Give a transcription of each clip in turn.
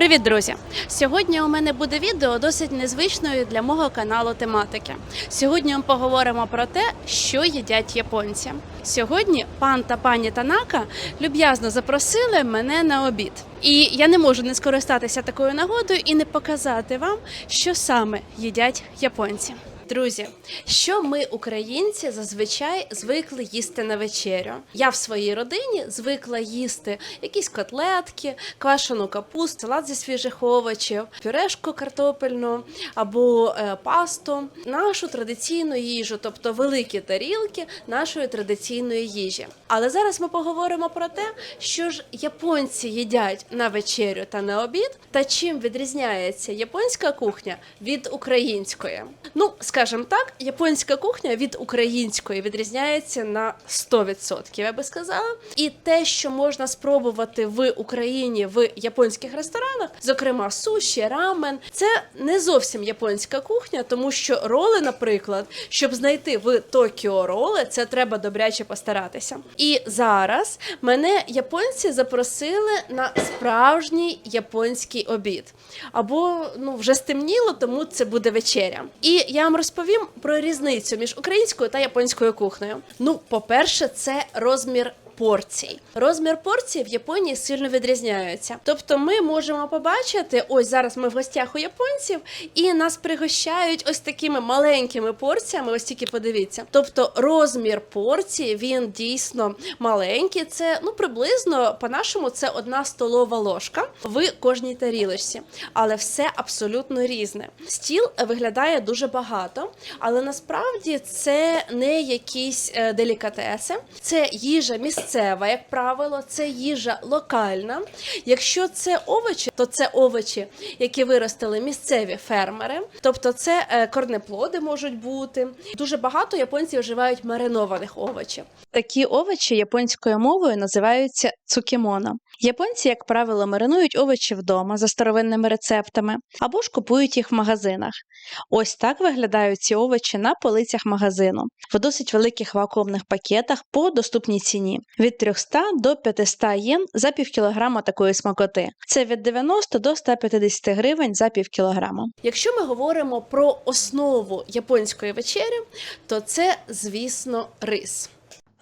Привіт, друзі! Сьогодні у мене буде відео досить незвичною для мого каналу тематики. Сьогодні ми поговоримо про те, що їдять японці. Сьогодні пан та пані Танака люб'язно запросили мене на обід. І я не можу не скористатися такою нагодою і не показати вам, що саме їдять японці. Друзі, що ми, українці, зазвичай звикли їсти на вечерю. Я в своїй родині звикла їсти якісь котлетки, квашену капусту, салат зі свіжих овочів, пюрешку картопельну або е, пасту, нашу традиційну їжу, тобто великі тарілки нашої традиційної їжі. Але зараз ми поговоримо про те, що ж японці їдять на вечерю та на обід, та чим відрізняється японська кухня від української. Ну, скажімо так, японська кухня від української відрізняється на 100%, я би сказала. І те, що можна спробувати в Україні в японських ресторанах, зокрема суші, рамен, це не зовсім японська кухня, тому що роли, наприклад, щоб знайти в Токіо роли, це треба добряче постаратися. І зараз мене японці запросили на справжній японський обід. Або ну вже стемніло, тому це буде вечеря. І я вам розповім про різницю між українською та японською кухнею. Ну, по-перше, це розмір. Порцій розмір порцій в Японії сильно відрізняється. Тобто, ми можемо побачити, ось зараз ми в гостях у японців, і нас пригощають ось такими маленькими порціями. Ось тільки подивіться. Тобто, розмір порції він дійсно маленький. Це ну приблизно по-нашому це одна столова ложка в кожній тарілочці, але все абсолютно різне. Стіл виглядає дуже багато, але насправді це не якісь е, делікатеси, це їжа місцева, як правило, це їжа локальна. Якщо це овочі, то це овочі, які виростили місцеві фермери, тобто це е, корнеплоди можуть бути. Дуже багато японців вживають маринованих овочів. Такі овочі японською мовою називаються цукімоно. Японці, як правило, маринують овочі вдома за старовинними рецептами або ж купують їх в магазинах. Ось так виглядають ці овочі на полицях магазину в досить великих вакуумних пакетах по доступній ціні від 300 до 500 єн за півкілограма такої смакоти. Це від 90 до 150 гривень за півкілограма. Якщо ми говоримо про основу японської вечері, то це, звісно, рис.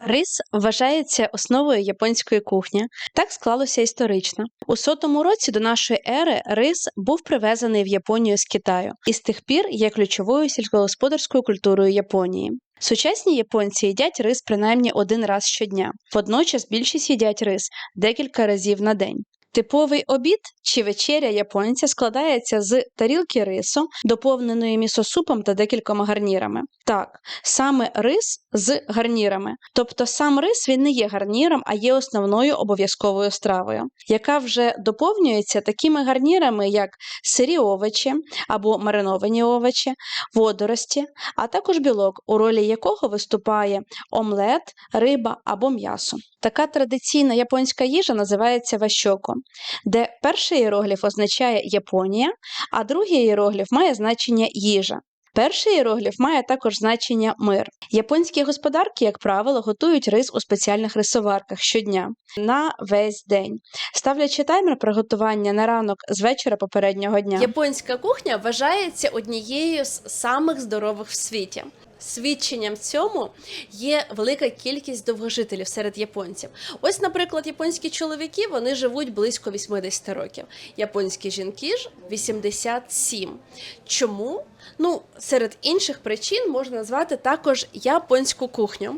Рис вважається основою японської кухні. Так склалося історично. У сотому році до нашої ери рис був привезений в Японію з Китаю і з тих пір є ключовою сільськогосподарською культурою Японії. Сучасні японці їдять рис принаймні один раз щодня. Водночас більшість їдять рис декілька разів на день. Типовий обід чи вечеря японця складається з тарілки рису, доповненої місосупом та декількома гарнірами. Так, саме рис з гарнірами. Тобто сам рис він не є гарніром, а є основною обов'язковою стравою, яка вже доповнюється такими гарнірами, як сирі овочі або мариновані овочі, водорості, а також білок, у ролі якого виступає омлет, риба або м'ясо. Така традиційна японська їжа називається ващоко, де перший іерогліф означає Японія, а другий іерогліф має значення їжа. Перший іерогліф має також значення мир. Японські господарки, як правило, готують рис у спеціальних рисоварках щодня на весь день, ставлячи таймер приготування на ранок з вечора попереднього дня. Японська кухня вважається однією з самих здорових в світі. Свідченням цьому є велика кількість довгожителів серед японців. Ось, наприклад, японські чоловіки вони живуть близько 80 років. Японські жінки ж 87. Чому? Ну, серед інших причин можна назвати також японську кухню.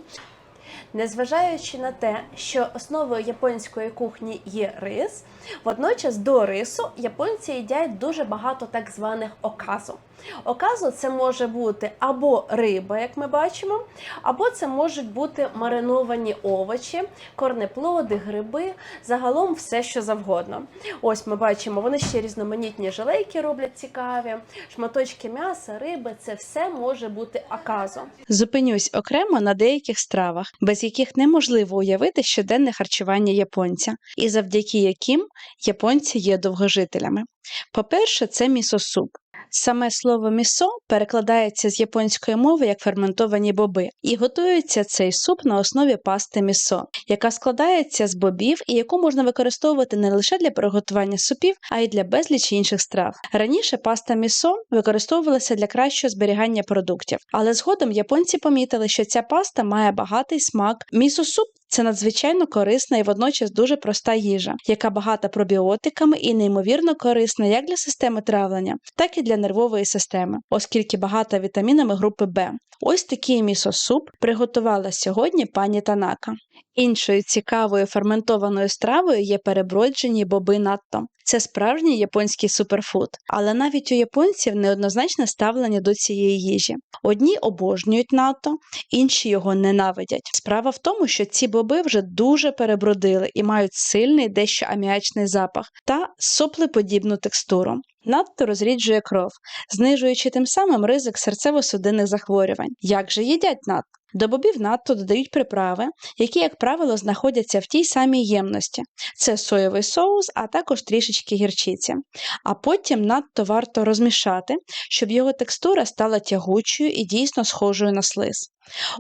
Незважаючи на те, що основою японської кухні є рис, водночас до рису японці їдять дуже багато так званих оказу. Оказу це може бути або риба, як ми бачимо, або це можуть бути мариновані овочі, корнеплоди, гриби, загалом все, що завгодно. Ось ми бачимо, вони ще різноманітні жилейки роблять цікаві, шматочки м'яса, риби це все може бути оказу. Зупинюсь окремо на деяких стравах, без яких неможливо уявити щоденне харчування японця, і завдяки яким японці є довгожителями. По-перше, це місосуп. Саме слово місо перекладається з японської мови як ферментовані боби, і готується цей суп на основі пасти місо, яка складається з бобів і яку можна використовувати не лише для приготування супів, а й для безлічі інших страв. Раніше паста місо використовувалася для кращого зберігання продуктів, але згодом японці помітили, що ця паста має багатий смак. Місо-суп це надзвичайно корисна і водночас дуже проста їжа, яка багата пробіотиками і неймовірно корисна як для системи травлення, так і для нервової системи, оскільки багата вітамінами групи Б. Ось такий місо-суп приготувала сьогодні пані Танака. Іншою цікавою ферментованою стравою є переброджені боби натто. Це справжній японський суперфуд, але навіть у японців неоднозначне ставлення до цієї їжі. Одні обожнюють натто, інші його ненавидять. Справа в тому, що ці боби вже дуже перебродили і мають сильний дещо аміачний запах та соплеподібну текстуру. Надто розріджує кров, знижуючи тим самим ризик серцево-судинних захворювань. Як же їдять надто? До бобів надто додають приправи, які, як правило, знаходяться в тій самій ємності. Це соєвий соус, а також трішечки гірчиці. А потім надто варто розмішати, щоб його текстура стала тягучою і дійсно схожою на слиз.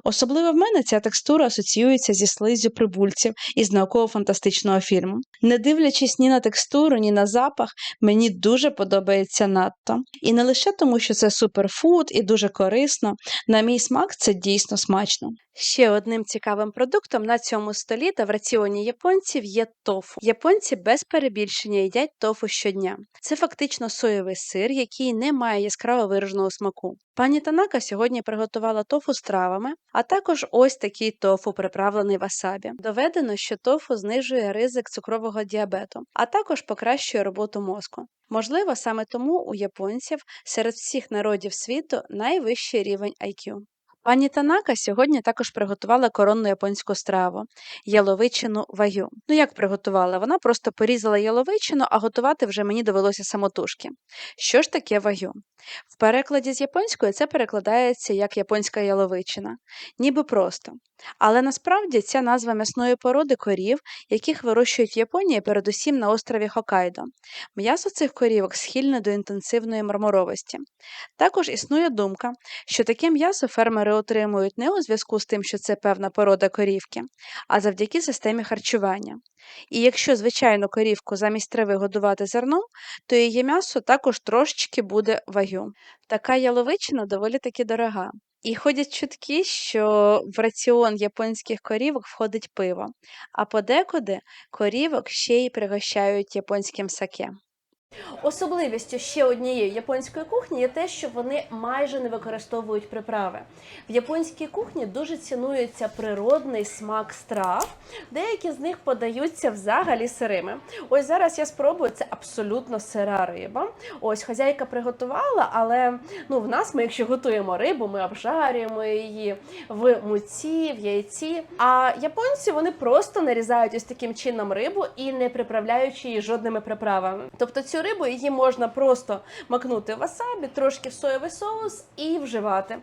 Особливо в мене ця текстура асоціюється зі слизю прибульців із науково-фантастичного фільму. Не дивлячись ні на текстуру, ні на запах, мені дуже подобається надто. І не лише тому, що це суперфуд і дуже корисно, на мій смак це дійсно смачно. Ще одним цікавим продуктом на цьому столі та в раціоні японців є тофу. Японці без перебільшення їдять тофу щодня. Це фактично соєвий сир, який не має яскраво вираженого смаку. Пані Танака сьогодні приготувала тофу з травами, а також ось такий тофу, приправлений васабі. Доведено, що тофу знижує ризик цукрового діабету, а також покращує роботу мозку. Можливо, саме тому у японців серед всіх народів світу найвищий рівень IQ. Пані Танака сьогодні також приготувала коронну японську страву яловичину ваю. Ну як приготувала? Вона просто порізала яловичину, а готувати вже мені довелося самотужки. Що ж таке ваю? В перекладі з японської це перекладається як японська яловичина, ніби просто. Але насправді ця назва м'ясної породи корів, яких вирощують в Японії передусім на острові Хокайдо. М'ясо цих корівок схильне до інтенсивної мармуровості. Також існує думка, що таке м'ясо фермери отримують не у зв'язку з тим, що це певна порода корівки, а завдяки системі харчування. І якщо звичайно, корівку замість трави годувати зерном, то її м'ясо також трошечки буде вагю. Така яловичина доволі таки дорога. І ходять чутки, що в раціон японських корівок входить пиво, а подекуди корівок ще й пригощають японським саке. Особливістю ще однієї японської кухні є те, що вони майже не використовують приправи. В японській кухні дуже цінується природний смак страв. Деякі з них подаються взагалі сирими. Ось зараз я спробую це абсолютно сира риба. Ось хазяйка приготувала, але ну в нас ми, якщо готуємо рибу, ми обжарюємо її в муці, в яйці. А японці вони просто нарізають ось таким чином рибу і не приправляючи її жодними приправами. Тобто цю рибу її можна просто макнути в васабі, трошки в соєвий соус і вживати.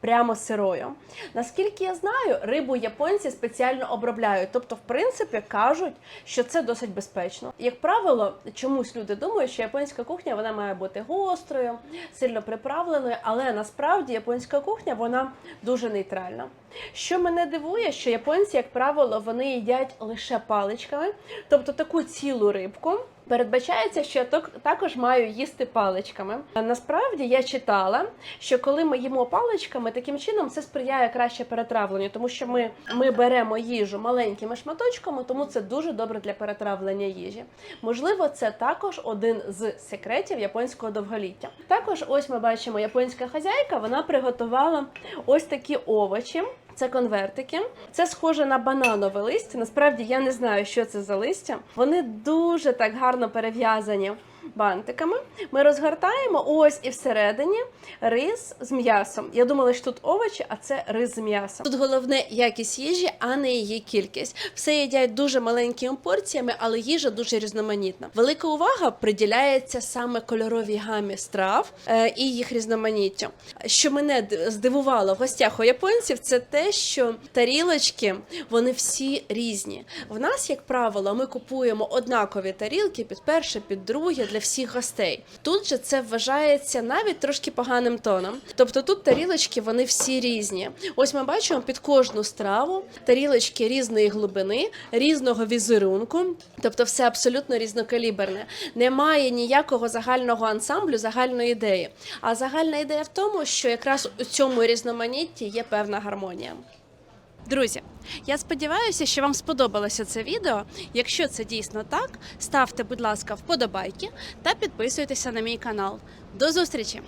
Прямо сирою. Наскільки я знаю, рибу японці спеціально обробляють. Тобто, в принципі, кажуть, що це досить безпечно. Як правило, чомусь люди думають, що японська кухня вона має бути гострою, сильно приправленою, але насправді японська кухня вона дуже нейтральна. Що мене дивує, що японці, як правило, вони їдять лише паличками, тобто таку цілу рибку. Передбачається, що також маю їсти паличками. Насправді я читала, що коли ми їмо паличками, таким чином це сприяє краще перетравленню, тому що ми, ми беремо їжу маленькими шматочками, тому це дуже добре для перетравлення їжі. Можливо, це також один з секретів японського довголіття. Також ось ми бачимо японська хазяйка, вона приготувала ось такі овочі. Це конвертики. Це схоже на бананове листя. Насправді я не знаю, що це за листя. Вони дуже так гарно перев'язані бантиками. Ми розгортаємо ось і всередині рис з м'ясом. Я думала, що тут овочі, а це рис з м'ясом. Тут головне якість їжі, а не її кількість. Все їдять дуже маленькими порціями, але їжа дуже різноманітна. Велика увага приділяється саме кольоровій гамі страв е, і їх різноманіттю. Що мене здивувало в гостях у японців, це те, що тарілочки вони всі різні. В нас, як правило, ми купуємо однакові тарілки під перше, під друге для всіх гостей. Тут же це вважається навіть трошки поганим тоном. Тобто тут тарілочки вони всі різні. Ось ми бачимо під кожну страву тарілочки різної глибини, різного візерунку. Тобто, все абсолютно різнокаліберне. Немає ніякого загального ансамблю, загальної ідеї. А загальна ідея в тому, що якраз у цьому різноманітті є певна гармонія. Друзі, я сподіваюся, що вам сподобалося це відео. Якщо це дійсно так, ставте, будь ласка, вподобайки та підписуйтеся на мій канал. До зустрічі!